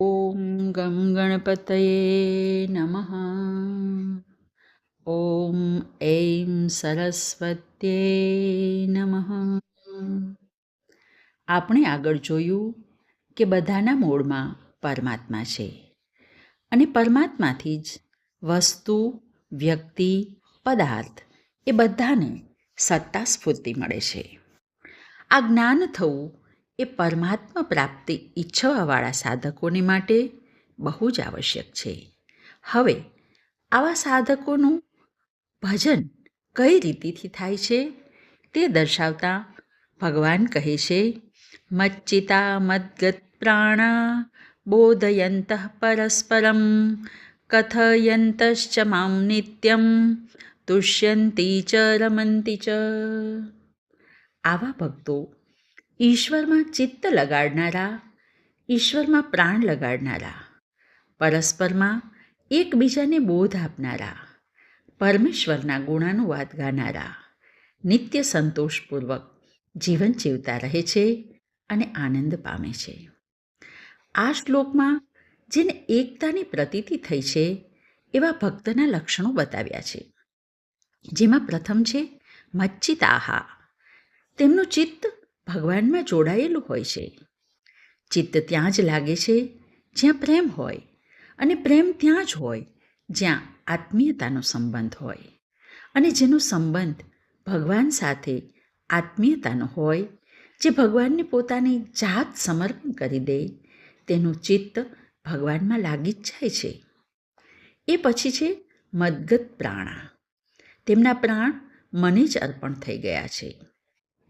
ઓમ ગમ ગણપતયે નમઃ ઓમ એમ સરસ્વત્યે નમઃ આપણે આગળ જોયું કે બધાના મૂળમાં પરમાત્મા છે અને પરમાત્માથી જ વસ્તુ, વ્યક્તિ, પદાર્થ એ બધાને સત્તા સ્ફૂર્તિ મળે છે. આ જ્ઞાન થવું એ પરમાત્મા પ્રાપ્તિ ઈચ્છવાવાળા સાધકોને માટે બહુ જ આવશ્યક છે. હવે, આવા સાધકોનું ભજન કઈ રીતિથી થાય છે? તે દર્શાવતા ભગવાન કહે છે, મચ્ચિતા મદગત પ્રાણા બોધયંત પરસ્પરમ, કથયંતશ્ચ મામ નિત્યમ, તુષ્યંતી ચ રમંતી ચ. આવા ભક્તો ઈશ્વરમાં ચિત્ત લગાડનારા, ઈશ્વરમાં પ્રાણ લગાડનારા, પરસ્પરમાં એકબીજાને બોધ આપનારા, પરમેશ્વરના ગુણાનુવાદ ગાનારા, નિત્ય સંતોષપૂર્વક જીવન જીવતા રહે છે અને આનંદ પામે છે. આ શ્લોકમાં જેને એકતાની પ્રતીતિ થઈ છે એવા ભક્તના લક્ષણો બતાવ્યા છે. જેમાં પ્રથમ છે મચ્ચિતાહા તેમનું ચિત્ત ભગવાનમાં જોડાયેલું હોય છે. ચિત્ત ત્યાં જ લાગે છે, જ્યાં પ્રેમ હોય અને પ્રેમ ત્યાં જ હોય, જ્યાં આત્મીયતાનો સંબંધ હોય. અને જેનો સંબંધ ભગવાન સાથે આત્મીયતાનો હોય, જે ભગવાનને પોતાની જાત સમર્પણ કરી દે, તેનું ચિત્ત ભગવાનમાં લાગી જ જાય છે. એ પછી છે મદગત પ્રાણા. તેમના પ્રાણ મને જ અર્પણ થઈ ગયા છે.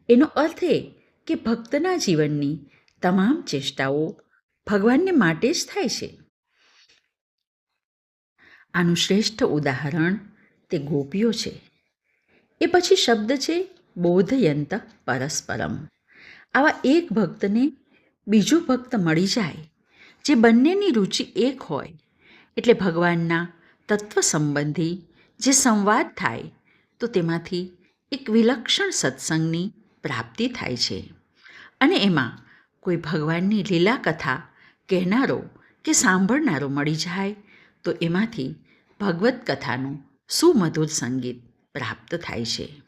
એનો અર્થ એ કે ભક્તના જીવનની તમામ ચેષ્ટાઓ ભગવાનને માટે જ થાય છે? આનું શ્રેષ્ઠ ઉદાહરણ તે ગોપીઓ છે. એ પછી શબ્દ છે બોધયંત પરસ્પરમ. આવા એક ભક્તને બીજો ભક્ત મળી જાય, જે બંનેની રુચિ એક હોય, એટલે ભગવાનના તત્વ સંબંધી જે સંવાદ થાય, તો તેમાંથી એક વિલક્ષણ સત્સંગની પ્રાપ્તિ થાય છે. અને એમાં કોઈ ભગવાનની લીલા કથા કહેનારો કે સાંભળનારો મળી જાય, તો એમાંથી ભગવત કથાનું સુમધુર સંગીત પ્રાપ્ત થાય છે.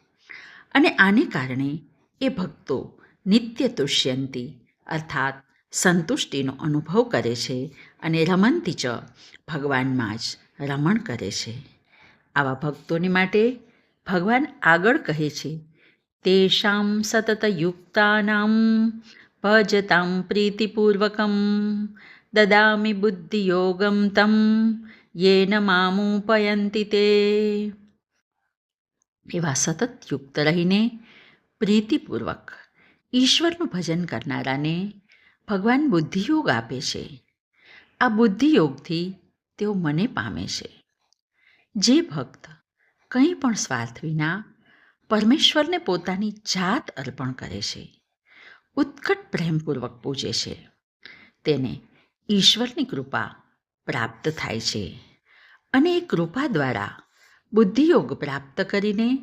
અને આને કારણે એ ભક્તો નિત્ય તુષ્યંતી અર્થાત સંતુષ્ટિનો અનુભવ કરે છે અને રમંતી ચ ભગવાનમાં જ રમણ કરે છે. આવા ભક્તોને માટે ભગવાન આગળ કહે છે તેષાં સતતયુક્તાનાં ભજતાં પ્રીતિપૂર્વકં દદામિ બુદ્ધિયોગમ તમ યેન મામુપયંતિ તે એવા સતત યુક્ત રહીને પ્રીતિપૂર્વક ઈશ્વરનું ભજન કરનારાને ભગવાન બુદ્ધિયોગ આપે છે આ બુદ્ધિયોગથી તેઓ મને પામે છે જે ભક્ત કંઈ પણ સ્વાર્થ વિના પરમેશ્વરને પોતાની જાત અર્પણ કરે છે. ઉત્કટ પ્રેમપૂર્વક પૂજે છે. તેને ઈશ્વરની કૃપા પ્રાપ્ત થાય છે. અને એ કૃપા દ્વારા બુદ્ધિયોગ પ્રાપ્ત કરીને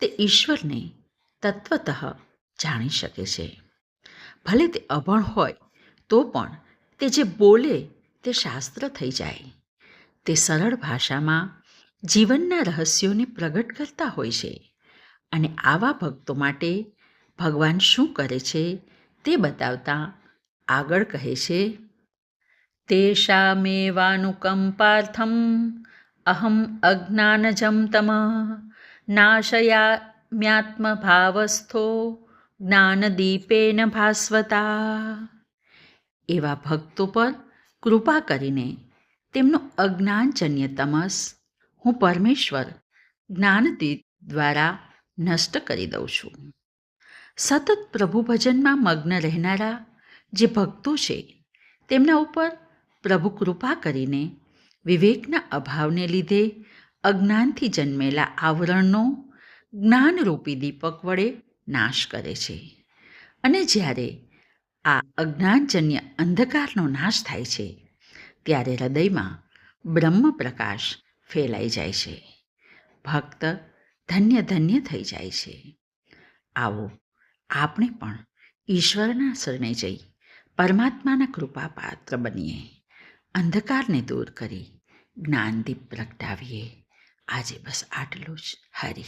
તે ઈશ્વરને તત્વત જાણી શકે છે. ભલે તે અભણ હોય, તો પણ તે જે બોલે તે શાસ્ત્ર થઈ જાય. તે સરળ ભાષામાં જીવનના રહસ્યોને પ્રગટ કરતા હોય છે. અને આવા ભક્તો માટે ભગવાન શું કરે છે તે બતાવતા આગળ કહે છે, તેષામેવાનુકંપાર્થમ, અહમ અજ્ઞાનજમ તમ, નાશયામ્યાત્મભાવસ્થો, જ્ઞાનદીપેન ભાસ્વતા. એવા ભક્તો પર કૃપા કરીને તેમનું અજ્ઞાનજન્ય તમસ હું પરમેશ્વર જ્ઞાનદીપ દ્વારા નષ્ટ કરી દઉં છું. સતત પ્રભુ ભજનમાં મગ્ન રહેનારા જે ભક્તો છે, તેમના ઉપર પ્રભુ કૃપા કરીને વિવેકના અભાવને લીધે અજ્ઞાનથી જન્મેલા આવરણનો જ્ઞાનરૂપી દીપક વડે નાશ કરે છે. અને જ્યારે આ અજ્ઞાનજન્ય અંધકારનો નાશ થાય છે, ત્યારે હૃદયમાં બ્રહ્મ પ્રકાશ ફેલાઈ જાય છે. ભક્ત ધન્ય ધન્ય થઈ જાય છે. આવો, આપણે પણ ઈશ્વરના શરણે જઈ પરમાત્માના કૃપા પાત્ર બનીએ. અંધકારને દૂર કરી જ્ઞાનદીપ પ્રગટાવીએ. આજે બસ આટલું જ. હરિ